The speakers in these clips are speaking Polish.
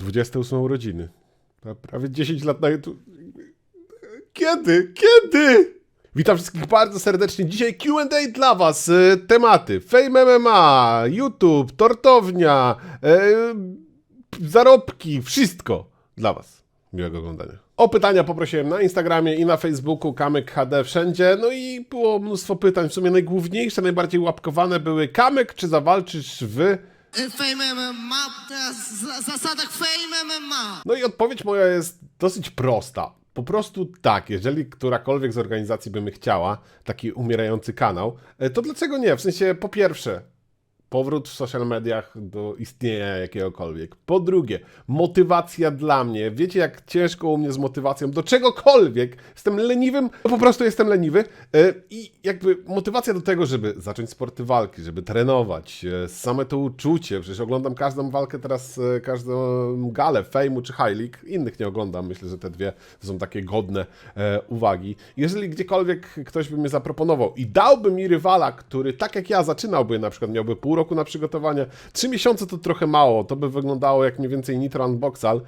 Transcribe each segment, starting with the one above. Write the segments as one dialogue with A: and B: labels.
A: 28 urodziny. Prawie 10 lat na YouTube. Kiedy? Kiedy? Witam wszystkich bardzo serdecznie. Dzisiaj Q&A dla Was. E, Tematy Fame MMA, YouTube, tortownia, e, zarobki, wszystko dla Was. Miłego oglądania. O pytania poprosiłem na Instagramie i na Facebooku, Kamek HD wszędzie. No i było mnóstwo pytań. W sumie najgłówniejsze, najbardziej łapkowane były Kamek, czy zawalczysz w...
B: Fame MMA, teraz w zasadach Fame MMA.
A: No i odpowiedź moja jest dosyć prosta. Po prostu tak, jeżeli którakolwiek z organizacji by mi chciała taki umierający kanał, e, to dlaczego nie? W sensie, po pierwsze, powrót w social mediach do istnienia jakiegokolwiek. Po drugie, motywacja dla mnie. Wiecie, jak ciężko u mnie z motywacją do czegokolwiek. Jestem leniwym, no po prostu jestem leniwy. E, I jakby motywacja do tego, żeby zacząć sporty walki, żeby trenować, e, same to uczucie. Przecież oglądam każdą walkę teraz, e, każdą galę, fejmu czy high. Innych nie oglądam. Myślę, że te dwie są takie godne uwagi. Jeżeli gdziekolwiek ktoś by mnie zaproponował i dałby mi rywala, który tak jak ja zaczynałby, na przykład miałby pół roku na przygotowanie, trzy miesiące to trochę mało, to by wyglądało jak mniej więcej Nitro Unboxal,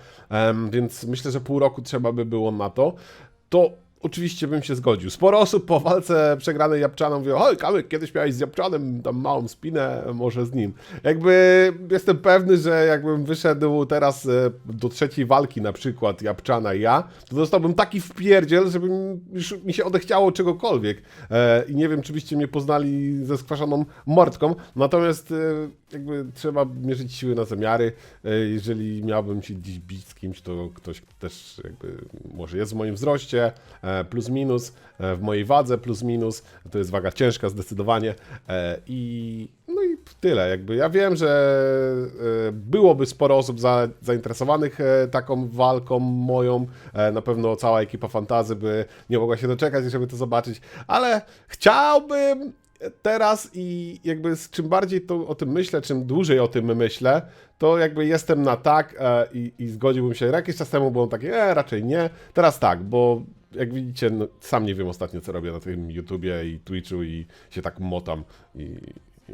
A: więc myślę, że pół roku trzeba by było na to, to oczywiście bym się zgodził. Sporo osób po walce przegranej Japczaną mówi, oj Kamyk, kiedyś miałeś z Japczanem tam małą spinę, może z nim. Jakby jestem pewny, że jakbym wyszedł teraz e, do trzeciej walki na przykład Japczana i ja, to dostałbym taki wpierdziel, żeby już mi się odechciało czegokolwiek. E, I nie wiem, czy byście mnie poznali ze skwaszoną mordką, natomiast e, jakby trzeba mierzyć siły na zamiary. E, Jeżeli miałbym się dziś bić z kimś, to ktoś też jakby może jest w moim wzroście, e, plus minus, e, w mojej wadze plus minus. To jest waga ciężka zdecydowanie. I no i tyle. Jakby ja wiem, że byłoby sporo osób za, zainteresowanych taką walką moją. Na pewno cała ekipa fantazy by nie mogła się doczekać, żeby to zobaczyć, ale chciałbym teraz i jakby z czym bardziej to o tym myślę, czym dłużej o tym myślę, to jakby jestem na tak e, i, i zgodziłbym się. Jakiś czas temu byłem taki, e, raczej nie. Teraz tak, bo jak widzicie, no, sam nie wiem ostatnio, co robię na tym YouTubie i Twitchu i się tak motam, i,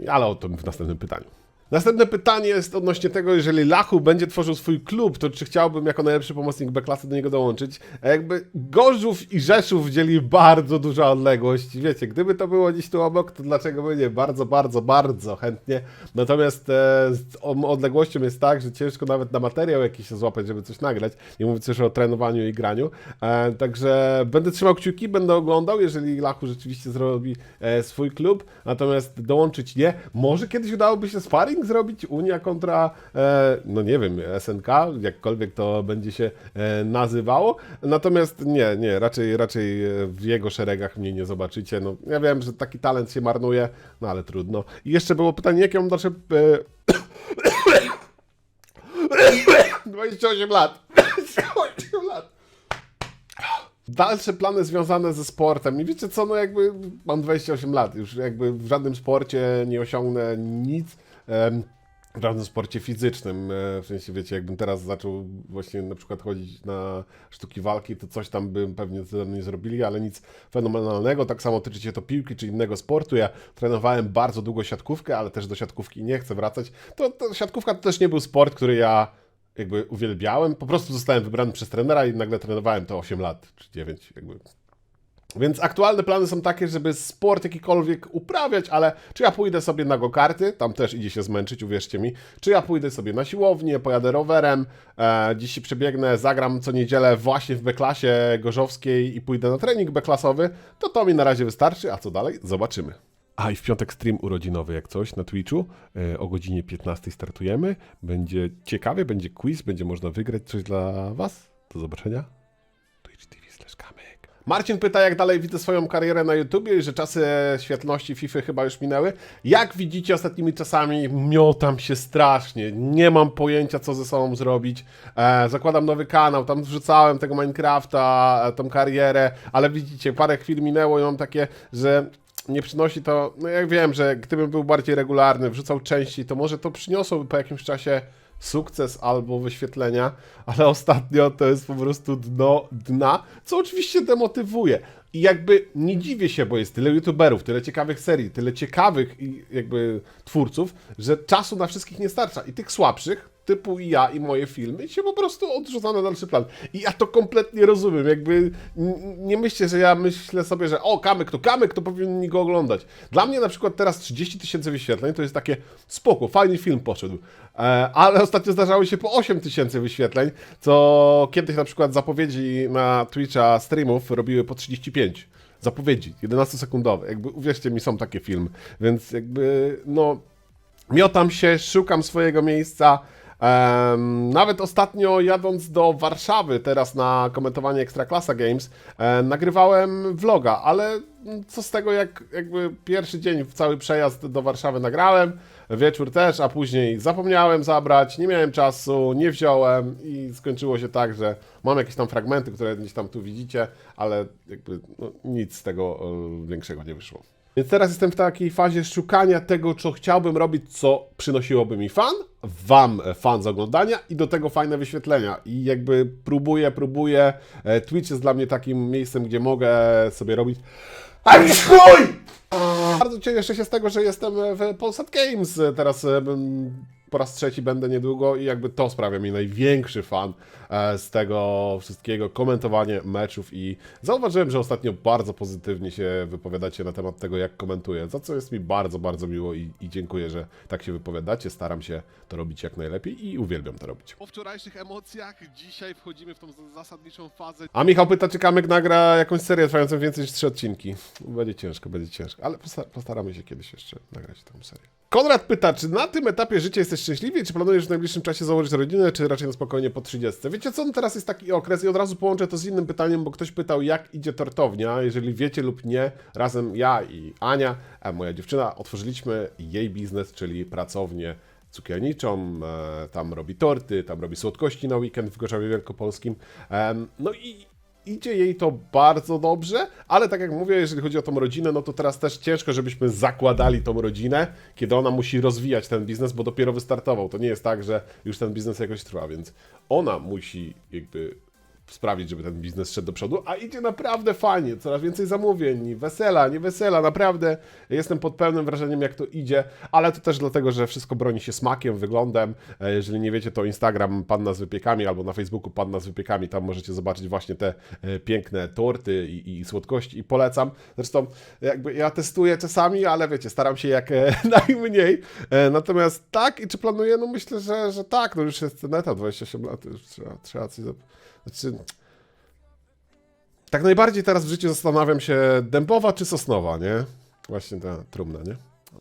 A: ale o tym w następnym pytaniu. Następne pytanie jest odnośnie tego, jeżeli Lachu będzie tworzył swój klub, to czy chciałbym jako najlepszy pomocnik B-klasy do niego dołączyć? A jakby Gorzów i Rzeszów dzieli bardzo duża odległość. Wiecie, gdyby to było gdzieś tu obok, to dlaczego by nie? Bardzo, bardzo, bardzo chętnie. Natomiast e, z odległością jest tak, że ciężko nawet na materiał jakiś się złapać, żeby coś nagrać. Nie mówiąc już o trenowaniu i graniu. E, także będę trzymał kciuki, będę oglądał, jeżeli Lachu rzeczywiście zrobi e, swój klub. Natomiast dołączyć nie. Może kiedyś udałoby się sparring zrobić? Unia kontra, e, no nie wiem, SNK, jakkolwiek to będzie się e, nazywało. Natomiast nie, nie, raczej, raczej e, w jego szeregach mnie nie zobaczycie. No, ja wiem, że taki talent się marnuje, no ale trudno. I jeszcze było pytanie, jakie mam dalsze... E, 28 lat. 28 lat. Dalsze plany związane ze sportem. I wiecie co, no jakby mam 28 lat, już jakby w żadnym sporcie nie osiągnę nic. W sporcie fizycznym. e, W sensie, wiecie, jakbym teraz zaczął właśnie na przykład chodzić na sztuki walki, to coś tam bym pewnie ze mną nie zrobili, ale nic fenomenalnego. Tak samo tyczy się to piłki czy innego sportu. Ja trenowałem bardzo długo siatkówkę, ale też do siatkówki nie chcę wracać. To, to siatkówka to też nie był sport, który ja jakby uwielbiałem. Po prostu zostałem wybrany przez trenera i nagle trenowałem to 8 lat czy 9 jakby. Więc aktualne plany są takie, żeby sport jakikolwiek uprawiać, ale czy ja pójdę sobie na go-karty, tam też idzie się zmęczyć, uwierzcie mi, czy ja pójdę sobie na siłownię, pojadę rowerem, e, dziś się przebiegnę, zagram co niedzielę właśnie w B-klasie gorzowskiej i pójdę na trening B-klasowy, to to mi na razie wystarczy, a co dalej? Zobaczymy. A i w piątek stream urodzinowy jak coś na Twitchu. E, o godzinie 15 startujemy. Będzie ciekawie, będzie quiz, będzie można wygrać coś dla Was. Do zobaczenia. Twitch TV slash. Marcin pyta, jak dalej widzę swoją karierę na YouTubie i że czasy świetności FIFA chyba już minęły. Jak widzicie ostatnimi czasami, miotam się strasznie. Nie mam pojęcia, co ze sobą zrobić. E, zakładam nowy kanał, tam wrzucałem tego Minecrafta, e, tą karierę, ale widzicie, parę chwil minęło i mam takie, że nie przynosi to, no ja wiem, że gdybym był bardziej regularny, wrzucał częściej, to może to przyniosłoby po jakimś czasie sukces albo wyświetlenia, ale ostatnio to jest po prostu dno dna, co oczywiście demotywuje. I jakby nie dziwię się, bo jest tyle youtuberów, tyle ciekawych serii, tyle ciekawych jakby twórców, że czasu na wszystkich nie starcza. I tych słabszych typu i ja i moje filmy się po prostu odrzuca na dalszy plan. I ja to kompletnie rozumiem, jakby nie myślcie, że ja myślę sobie, że o, kamyk to kamyk, to powinni go oglądać. Dla mnie na przykład teraz 30 tysięcy wyświetleń to jest takie spoko, fajny film poszedł. E, ale ostatnio zdarzały się po 8 tysięcy wyświetleń, co kiedyś na przykład zapowiedzi na Twitcha streamów robiły po 35 zapowiedzi, 11-sekundowe. Jakby uwierzcie mi, są takie filmy. Więc jakby, no, miotam się, szukam swojego miejsca. Nawet ostatnio jadąc do Warszawy, teraz na komentowanie Ekstraklasa Games, e, nagrywałem vloga, ale co z tego, jak jakby pierwszy dzień w cały przejazd do Warszawy nagrałem, wieczór też, a później zapomniałem zabrać, nie miałem czasu, nie wziąłem i skończyło się tak, że mam jakieś tam fragmenty, które gdzieś tam tu widzicie, ale jakby no, nic z tego e, większego nie wyszło. Więc teraz jestem w takiej fazie szukania tego, co chciałbym robić, co przynosiłoby mi fan, wam e, fan z oglądania i do tego fajne wyświetlenia. I jakby próbuję, próbuję. E, Twitch jest dla mnie takim miejscem, gdzie mogę sobie robić. Ale chuj! Bardzo cieszę się z tego, że jestem w Polsat Games. Teraz e, po raz trzeci będę niedługo i jakby to sprawia mi największy fan e, z tego wszystkiego, komentowanie meczów i zauważyłem, że ostatnio bardzo pozytywnie się wypowiadacie na temat tego, jak komentuję, za co jest mi bardzo, bardzo miło i, i dziękuję, że tak się wypowiadacie. Staram się to robić jak najlepiej i uwielbiam to robić. Po wczorajszych emocjach dzisiaj wchodzimy w tą zasadniczą fazę. A Michał pyta, czy Kamek nagra jakąś serię trwającą więcej niż trzy odcinki. Będzie ciężko, będzie ciężko, ale posta- postaramy się kiedyś jeszcze nagrać tą serię. Konrad pyta, czy na tym etapie życia jesteś szczęśliwy czy planujesz w najbliższym czasie założyć rodzinę, czy raczej na spokojnie po 30? Wiecie co, no teraz jest taki okres i od razu połączę to z innym pytaniem, bo ktoś pytał, jak idzie tortownia. Jeżeli wiecie lub nie, razem ja i Ania, moja dziewczyna, otworzyliśmy jej biznes, czyli pracownię cukierniczą, e, tam robi torty, tam robi słodkości na weekend w Gorzowie Wielkopolskim. Em, No i idzie jej to bardzo dobrze, ale tak jak mówię, jeżeli chodzi o tą rodzinę, no to teraz też ciężko, żebyśmy zakładali tą rodzinę, kiedy ona musi rozwijać ten biznes, bo dopiero wystartował. To nie jest tak, że już ten biznes jakoś trwa, więc ona musi jakby sprawić, żeby ten biznes szedł do przodu, a idzie naprawdę fajnie, coraz więcej zamówień, wesela, nie wesela, naprawdę jestem pod pełnym wrażeniem, jak to idzie, ale to też dlatego, że wszystko broni się smakiem, wyglądem. E, Jeżeli nie wiecie, to Instagram Panna z Wypiekami albo na Facebooku Panna z Wypiekami, tam możecie zobaczyć właśnie te e, piękne torty i, i słodkości i polecam. Zresztą jakby ja testuję czasami, ale wiecie, staram się jak e, najmniej. Natomiast tak, i czy planuję? No myślę, że, że tak, no już jest ten etap, 28 lat, już trzeba, trzeba coś... zap- Znaczy, tak najbardziej teraz w życiu zastanawiam się, dębowa czy sosnowa, nie? Właśnie ta trumna, nie?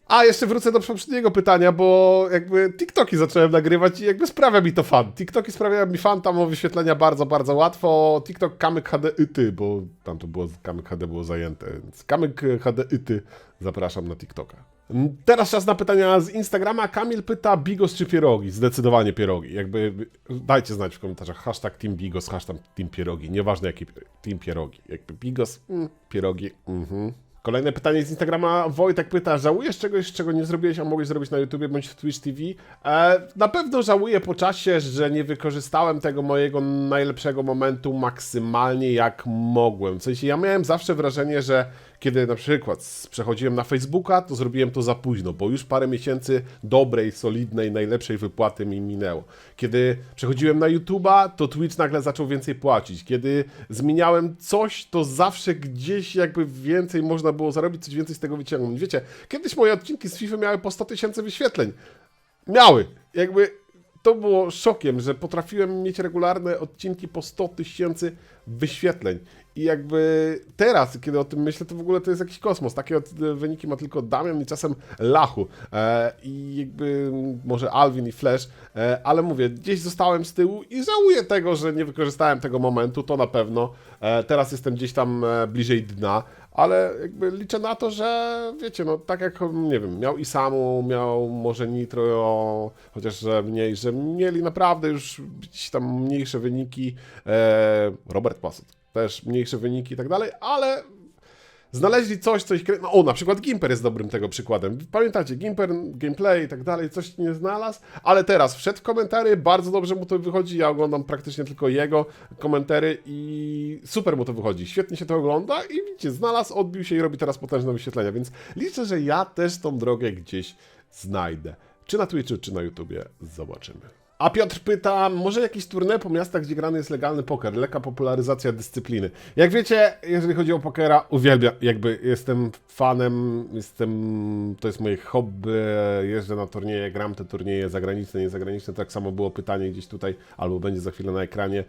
A: A, jeszcze wrócę do poprzedniego pytania, bo jakby TikToki zacząłem nagrywać i jakby sprawia mi to fan. TikToki sprawiają mi fan, tam o wyświetlenia bardzo, bardzo łatwo. TikTok Kamyk HD Yty, bo tam to było, Kamyk HD było zajęte, więc Kamyk HD Yty zapraszam na TikToka. Teraz czas na pytania z Instagrama. Kamil pyta Bigos czy pierogi? Zdecydowanie pierogi. Jakby dajcie znać w komentarzach hashtag Team Bigos, hashtag Team Pierogi. Nieważne jaki Team Pierogi. Jakby Bigos, mm, pierogi, mhm. Kolejne pytanie z Instagrama. Wojtek pyta, żałujesz czegoś, czego nie zrobiłeś, a mogłeś zrobić na YouTubie bądź w Twitch TV? E, na pewno żałuję po czasie, że nie wykorzystałem tego mojego najlepszego momentu maksymalnie jak mogłem. W sensie ja miałem zawsze wrażenie, że kiedy na przykład przechodziłem na Facebooka, to zrobiłem to za późno, bo już parę miesięcy dobrej, solidnej, najlepszej wypłaty mi minęło. Kiedy przechodziłem na YouTube'a, to Twitch nagle zaczął więcej płacić. Kiedy zmieniałem coś, to zawsze gdzieś jakby więcej można było zarobić, coś więcej z tego wyciągnąć. Wiecie, kiedyś moje odcinki z FIFA miały po 100 tysięcy wyświetleń. Miały. Jakby to było szokiem, że potrafiłem mieć regularne odcinki po 100 tysięcy wyświetleń. I jakby teraz, kiedy o tym myślę, to w ogóle to jest jakiś kosmos. Takie wyniki ma tylko Damian i czasem Lachu. E, I jakby może Alvin i Flash. E, ale mówię, gdzieś zostałem z tyłu i żałuję tego, że nie wykorzystałem tego momentu, to na pewno. E, teraz jestem gdzieś tam e, bliżej dna. Ale jakby liczę na to, że wiecie, no tak jak, nie wiem, miał Isamu, miał może Nitro, chociaż że mniej, że mieli naprawdę już gdzieś tam mniejsze wyniki. E, Robert Passett też mniejsze wyniki i tak dalej, ale znaleźli coś, coś... No, o, na przykład Gimper jest dobrym tego przykładem. Pamiętacie, Gimper, gameplay i tak dalej, coś nie znalazł, ale teraz wszedł w komentary, bardzo dobrze mu to wychodzi, ja oglądam praktycznie tylko jego komentary i super mu to wychodzi, świetnie się to ogląda i widzicie, znalazł, odbił się i robi teraz potężne wyświetlenia, więc liczę, że ja też tą drogę gdzieś znajdę. Czy na Twitchu, czy na YouTubie, zobaczymy. A Piotr pyta, może jakieś turne po miastach, gdzie grany jest legalny poker, lekka popularyzacja dyscypliny. Jak wiecie, jeżeli chodzi o pokera, uwielbiam, jakby jestem fanem, jestem, to jest moje hobby, jeżdżę na turnieje, gram te turnieje zagraniczne, niezagraniczne, tak samo było pytanie gdzieś tutaj, albo będzie za chwilę na ekranie,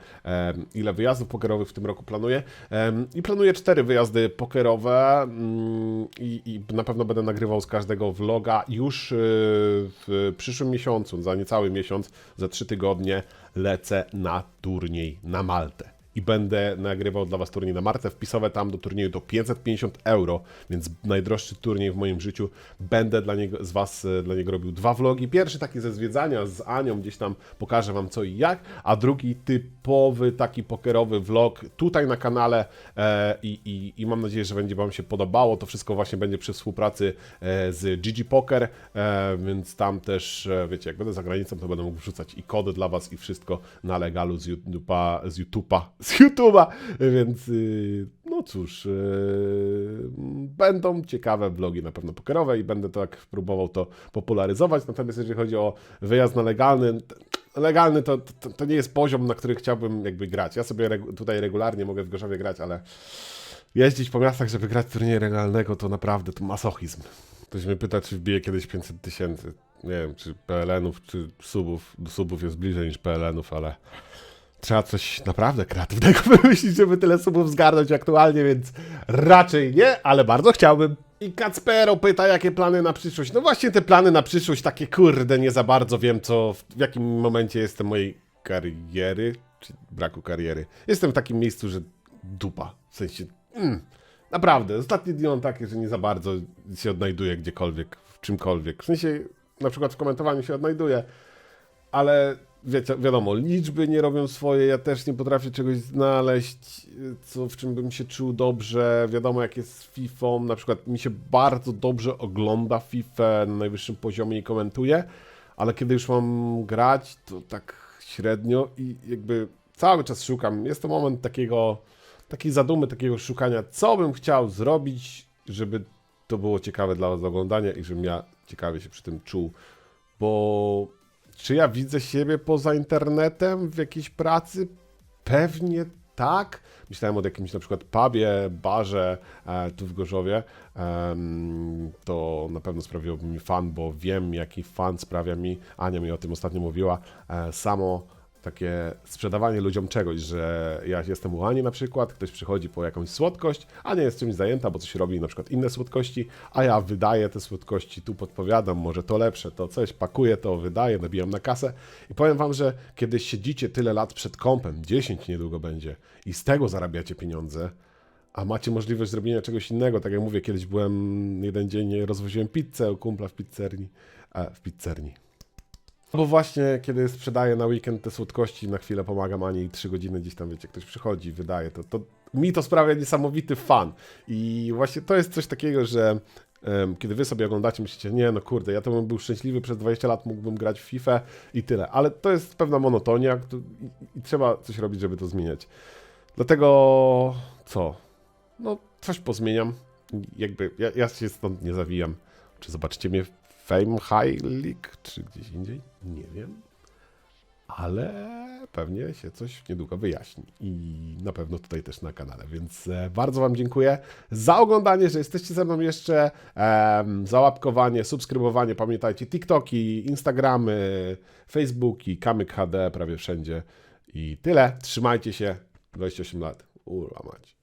A: ile wyjazdów pokerowych w tym roku planuję. I planuję cztery wyjazdy pokerowe mm, i, i na pewno będę nagrywał z każdego vloga już y, w przyszłym miesiącu, za niecały miesiąc, za trzy tygodnie lecę na turniej na Maltę. I będę nagrywał dla Was turniej na Maltę. Wpisowe tam do turnieju to 550 euro, więc najdroższy turniej w moim życiu. Będę dla niego, z Was e, dla niego robił dwa vlogi. Pierwszy taki ze zwiedzania z Anią, gdzieś tam pokażę Wam co i jak, a drugi typowy taki pokerowy vlog tutaj na kanale e, i, i, mam nadzieję, że będzie Wam się podobało. To wszystko właśnie będzie przy współpracy e, z GG Poker, e, więc tam też, e, wiecie, jak będę za granicą, to będę mógł wrzucać i kody dla Was i wszystko na legalu z YouTube'a, z YouTube'a, z YouTube'a, więc y, no cóż, y, będą ciekawe vlogi na pewno pokerowe i będę tak próbował to popularyzować, natomiast jeżeli chodzi o wyjazd na legalny, legalny to, to, to nie jest poziom, na który chciałbym jakby grać. Ja sobie regu- tutaj regularnie mogę w Gorzowie grać, ale jeździć po miastach, żeby grać turniej legalnego, to naprawdę to masochizm. Ktoś mnie pyta, czy wbije kiedyś 500 tysięcy. Nie wiem, czy PLN-ów, czy subów. Do subów jest bliżej niż PLN-ów, ale trzeba coś naprawdę kreatywnego wymyślić, żeby tyle subów zgarnąć aktualnie, więc raczej nie, ale bardzo chciałbym. I Kacpero pyta, jakie plany na przyszłość. No właśnie te plany na przyszłość, takie kurde, nie za bardzo wiem, co, w, jakim momencie jestem mojej kariery, czy braku kariery. Jestem w takim miejscu, że dupa, w sensie, mm, naprawdę, ostatnie dni mam takie, że nie za bardzo się odnajduję gdziekolwiek, w czymkolwiek. W sensie, na przykład w komentowaniu się odnajduję, ale wiecie, wiadomo, liczby nie robią swoje, ja też nie potrafię czegoś znaleźć, co, w czym bym się czuł dobrze. Wiadomo, jak jest z FIFA, na przykład mi się bardzo dobrze ogląda FIFA na najwyższym poziomie i komentuje, ale kiedy już mam grać, to tak średnio i jakby cały czas szukam. Jest to moment takiego, takiej zadumy, takiego szukania, co bym chciał zrobić, żeby to było ciekawe dla Was do oglądania i żebym ja ciekawie się przy tym czuł, bo czy ja widzę siebie poza internetem w jakiejś pracy? Pewnie tak. Myślałem o jakimś na przykład pubie, barze e, tu w Gorzowie. Em, to na pewno sprawiłoby mi fan, bo wiem jaki fan sprawia mi, Ania mi o tym ostatnio mówiła, e, samo takie sprzedawanie ludziom czegoś, że ja jestem u Ani na przykład, ktoś przychodzi po jakąś słodkość, Ania jest czymś zajęta, bo coś robi na przykład inne słodkości, a ja wydaję te słodkości, tu podpowiadam, może to lepsze, to coś, pakuję to, wydaję, nabijam na kasę i powiem wam, że kiedy siedzicie tyle lat przed kąpem, 10 niedługo będzie i z tego zarabiacie pieniądze, a macie możliwość zrobienia czegoś innego, tak jak mówię, kiedyś byłem jeden dzień, rozwoziłem pizzę u kumpla w pizzerni, e, w pizzerni. Bo właśnie, kiedy sprzedaję na weekend te słodkości, na chwilę pomagam Ani i trzy godziny gdzieś tam, wiecie, ktoś przychodzi, wydaje, to, to mi to sprawia niesamowity fan. I właśnie to jest coś takiego, że em, kiedy wy sobie oglądacie, myślicie, nie no kurde, ja to bym był szczęśliwy, przez 20 lat mógłbym grać w FIFA i tyle. Ale to jest pewna monotonia kto- i, i trzeba coś robić, żeby to zmieniać. Dlatego co? No, coś pozmieniam. Jakby ja, ja się stąd nie zawijam. Czy zobaczycie mnie League, czy gdzieś indziej? Nie wiem. Ale pewnie się coś niedługo wyjaśni. I na pewno tutaj też na kanale. Więc e, bardzo Wam dziękuję za oglądanie, że jesteście ze mną jeszcze. Em, za łapkowanie, subskrybowanie. Pamiętajcie, TikToki, Instagramy, Facebooki, Kamyk HD prawie wszędzie. I tyle. Trzymajcie się. 28 lat. Urwa mać.